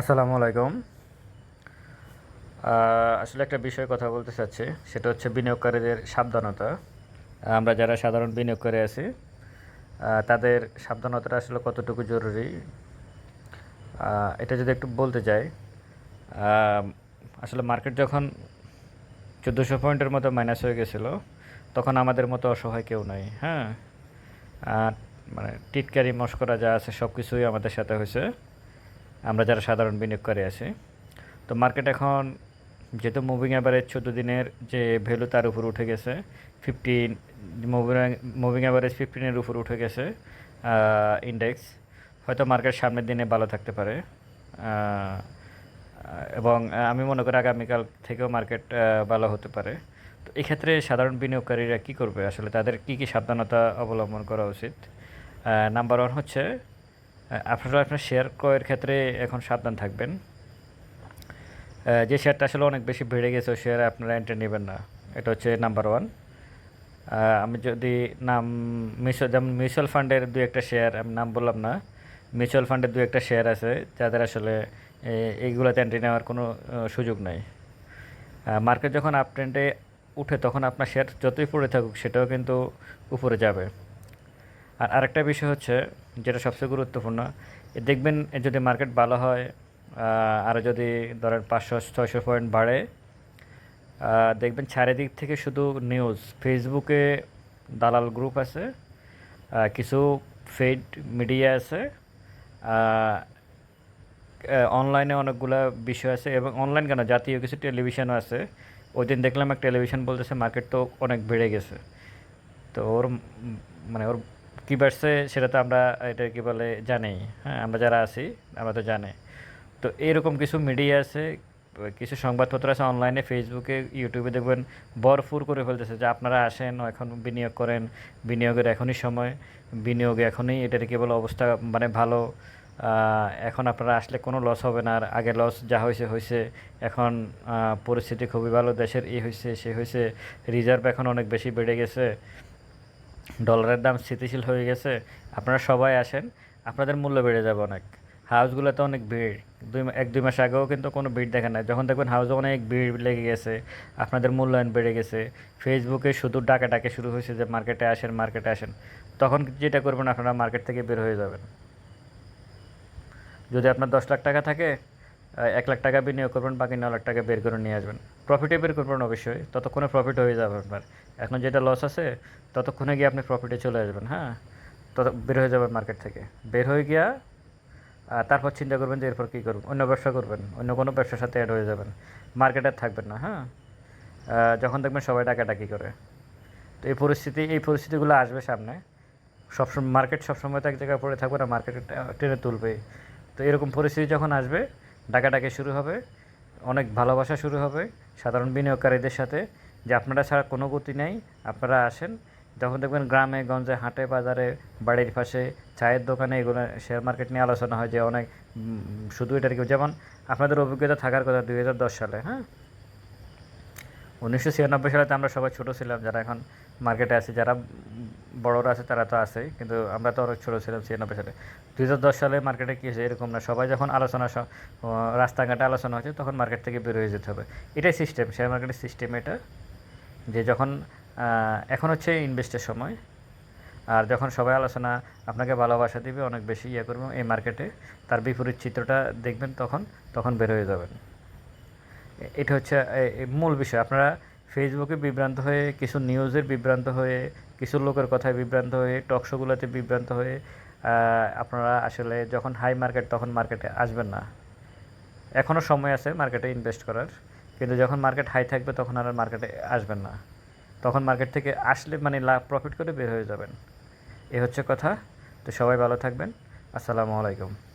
আসসালামু আলাইকুম। আসলে একটা বিষয়ে কথা বলতে চাচ্ছি। সেটা হচ্ছে বিনিয়োগকারীদের সাবধানতা। আমরা যারা সাধারণ বিনিয়োগ করে আছি তাদের সাবধানতাটা আসলে কতটুকু জরুরি? এটা যদি একটু বলতে চাই আসলে মার্কেট যখন চোদ্দোশো পয়েন্টের মতো মাইনাস হয়ে গেছিল, তখন আমাদের মতো অসহায় কেউ নাই হ্যাঁ? মানে টিটকারি, মস্করা যা আছে সব কিছুই আমাদের সাথে হয়েছে। আমরা যারা সাধারণ বিনিয়োগকারী আছি। তো মার্কেট এখন যেহেতু মুভিং অ্যাভারেজ চোদ্দ দিনের যে ভ্যালু তার উপর উঠে গেছে ফিফটিন মুভিং মুভিং অ্যাভারেজ ফিফটিনের উপর উঠে গেছে ইন্ডেক্স হয়তো মার্কেট সামনের দিনে ভালো থাকতে পারে। এবং আমি মনে করি আগামীকাল থেকেও মার্কেট ভালো হতে পারে। তো এক্ষেত্রে সাধারণ বিনিয়োগকারীরা কী করবে? আসলে তাদের কী কী সাবধানতা অবলম্বন করা উচিত? নাম্বার ওয়ান হচ্ছে আপনারা আপনার শেয়ার ক্রয়ের ক্ষেত্রে এখন সাবধান থাকবেন। যে শেয়ারটা আসলে অনেক বেশি বেড়ে গেছে, ওই শেয়ারে আপনারা এন্ট্রি নেবেন না। এটা হচ্ছে নাম্বার ওয়ান আমি যদি নাম মিউচুয়াল যেমন মিউচুয়াল ফান্ডের দু একটা শেয়ার আমি নাম বললাম না মিউচুয়াল ফান্ডের দু একটা শেয়ার আছে, যাদের আসলে এইগুলোতে এন্ট্রি নেওয়ার কোনো সুযোগ নাই। মার্কেট যখন আপ ট্রেন্ডে উঠে, তখন আপনার শেয়ার যতই পড়ে থাকুক, সেটাও কিন্তু উপরে যাবে। আর আরেকটা বিষয় হচ্ছে, যেটা সবচেয়ে গুরুত্বপূর্ণ দেখবেন যদি মার্কেট ভালো হয় আর যদি ধরেন পাঁচশো, ছয়শো পয়েন্ট বাড়ে দেখবেন চারিদিক থেকে শুধু নিউজ ফেসবুকে দালাল গ্রুপ আছে কিছু ফেড মিডিয়া আছে অনলাইনে অনেকগুলা বিষয় আছে এবং অনলাইন কেন? জাতীয় কিছু টেলিভিশনও আছে। ওই দিন দেখলাম এক টেলিভিশন বলতেছে মার্কেট তো অনেক বেড়ে গেছে। তো ওর মানে ওর কী বাড়ছে সেটা তো আমরা এটা কী বলে জানি। হ্যাঁ আমরা যারা আছি, আমরা তো জানি। তো এরকম কিছু মিডিয়া আছে, কিছু সংবাদপত্র আছে অনলাইনে, ফেসবুকে, ইউটিউবে দেখবেন ভরপুর করে ফেলতেছে যে আপনারা আসেন, এখন বিনিয়োগ করেন, বিনিয়োগের এখনই সময়, বিনিয়োগ এখনই, এটার কেবল অবস্থা মানে ভালো এখন আপনারা আসলে কোনো লস হবে না, আর আগে লস যা হয়েছে হয়েছে, এখন পরিস্থিতি খুবই ভালো, দেশের এই হয়েছে, সে হয়েছে রিজার্ভ এখন অনেক বেশি বেড়ে গেছে। ডলারের দাম স্থিতিশীল হয়ে গেছে, আপনারা সবাই আসেন, আপনাদের মূল্য বেড়ে যাবে অনেক। হাউসগুলোতে অনেক ভিড়, দুই এক, দুই মাস আগেও কিন্তু কোনো ভিড় দেখা নাই। যখন দেখবেন হাউসে অনেক ভিড় লেগে গেছে, আপনাদের মূল্যায়ন বেড়ে গেছে, ফেসবুকে শুধু ডাকা ডাকে শুরু হয়েছে যে মার্কেটে আসেন মার্কেটে আসেন, তখন যেটা করবেন আপনারা মার্কেট থেকে বের হয়ে যাবেন। যদি আপনার দশ লাখ টাকা থাকে এক লাখ টাকা বিনিয়োগ করবেন, বাকি ন লাখ টাকা বের করে নিয়ে আসবেন। প্রফিটে বের করবেন অবশ্যই, ততক্ষণে প্রফিট হয়ে যাবে আপনার। এখন যেটা লস আছে, ততক্ষণে গিয়ে আপনি প্রফিটে চলে আসবেন হ্যাঁ? তত বের হয়ে যাবেন মার্কেট থেকে। বের হয়ে গিয়া তারপর চিন্তা করবেন যে এরপর কী করবেন অন্য ব্যবসা করবেন, অন্য কোনো ব্যবসার সাথে অ্যাড হয়ে যাবেন। মার্কেটে থাকবেন না হ্যাঁ? যখন দেখবেন সবাই ডাকাডাকি করে। তো এই পরিস্থিতি, এই পরিস্থিতিগুলো আসবে সামনে। সবসময় মার্কেট সবসময় তো এক জায়গায় পড়ে থাকবে না মার্কেট টেনে তুলবে তো এরকম পরিস্থিতি যখন আসবে ডাকাডাকি শুরু হবে, অনেক ভালোবাসা শুরু হবে সাধারণ বিনিয়োগকারীদের সাথে, যে আপনারা ছাড়া কোনো গতি নেই, আপনারা আসেন। যখন দেখবেন গ্রামে, গঞ্জে, হাটে, বাজারে, বাড়ির পাশে, চায়ের দোকানে এগুলো শেয়ার মার্কেট নিয়ে আলোচনা হয় যে অনেক শুধু এটার কি যেমন আপনাদের অভিজ্ঞতা থাকার কথা দুই হাজার দশ সালে হ্যাঁ? উনিশশো ছিয়ানব্বই সালে তো আমরা সবাই ছোটো ছিলাম, যারা এখন মার্কেটে আছে, যারা বড়রা আছে তারা তো আছে কিন্তু আমরা তো অনেক ছোটো ছিলাম ছিয়ানব্বই সালে দুই হাজার দশ সালে মার্কেটে কী হয়েছে, এরকম না, সবাই যখন আলোচনা রাস্তাঘাটে আলোচনা হচ্ছে তখন মার্কেট থেকে বের হয়ে যেতে হবে। এটাই সিস্টেম শেয়ার মার্কেটের সিস্টেম এটা, যে যখন এখন হচ্ছে ইনভেস্টের সময়, আর যখন সবাই আলোচনা, আপনাকে ভালোবাসা দিবে, অনেক বেশি ইয়ে করবে, এই মার্কেটে তার বিপরীত চিত্রটা দেখবেন তখন তখন বের হয়ে যাবেন। এটা হচ্ছে মূল বিষয়। আপনারা ফেসবুকে বিভ্রান্ত হয়ে, কিছু নিউজের বিভ্রান্ত হয়ে, কিছু লোকের কথায় বিভ্রান্ত হয়ে টকশোগুলোতে বিভ্রান্ত হয়ে আপনারা আসলে যখন হাই মার্কেট তখন মার্কেটে আসবেন না। এখনও সময় আছে মার্কেটে ইনভেস্ট করার, কিন্তু যখন মার্কেট হাই থাকবে তখন আর মার্কেটে আসবেন না। তখন মার্কেট থেকে আসলে মানে লাভ প্রফিট করে বের হয়ে যাবেন। এ হচ্ছে কথা। তো সবাই ভালো থাকবেন। আসসালামু আলাইকুম।